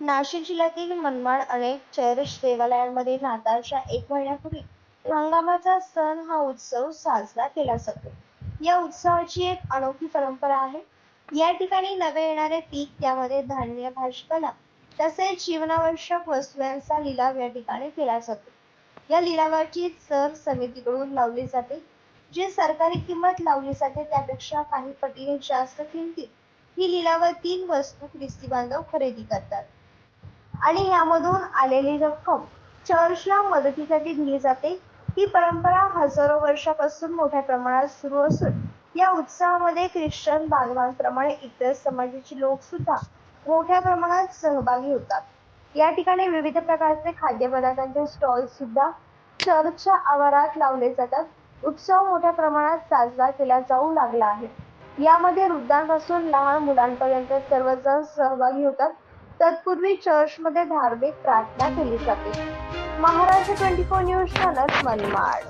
नाशिक जिल्ह्यातील मनमाड अनेक चर्च देवालयांमध्ये नाताळच्या एक महिन्यापूर्वी हंगामाचा सण हा उत्सव साजरा केला जातो. या उत्सवाची एक अनोखी परंपरा आहे. या ठिकाणी नवे येणारे पीक त्यामध्ये धान्य भाजीपाला तसेच जीवनावश्यक वस्तू यांचा लिलाव या ठिकाणी केला जातो. या लिलावाची सर समितीकडून लावली जाते जी सरकारी किंमत लावली जाते. त्यापेक्षा काही पटीने जास्त किमतीत ही लिलावातील वस्तू ख्रिस्ती बांधव खरेदी करतात. आणि यामधून आलेली रक्कम चर्चला मदतीसाठी दिली जाते. ही परंपरा हजारो वर्षापासून मोठ्या प्रमाणात सुरू असून या उत्सवामध्ये ख्रिश्चन बांधवांप्रमाणे इतर समाजाचे लोक सुद्धा मोठ्या प्रमाणात सहभागी होतात. या ठिकाणी विविध प्रकारचे खाद्यपदार्थांचे स्टॉल सुद्धा चर्चच्या आवारात लावले जातात. उत्सव मोठ्या प्रमाणात साजरा केला जाऊ लागला आहे. यामध्ये वृद्धांपासून लहान मुलांपर्यंत सर्वजण सहभागी होतात. तत्पूर्वी चर्चमध्ये धार्मिक प्रार्थना केली जाते. Maharashtra twenty four news channel Manmad.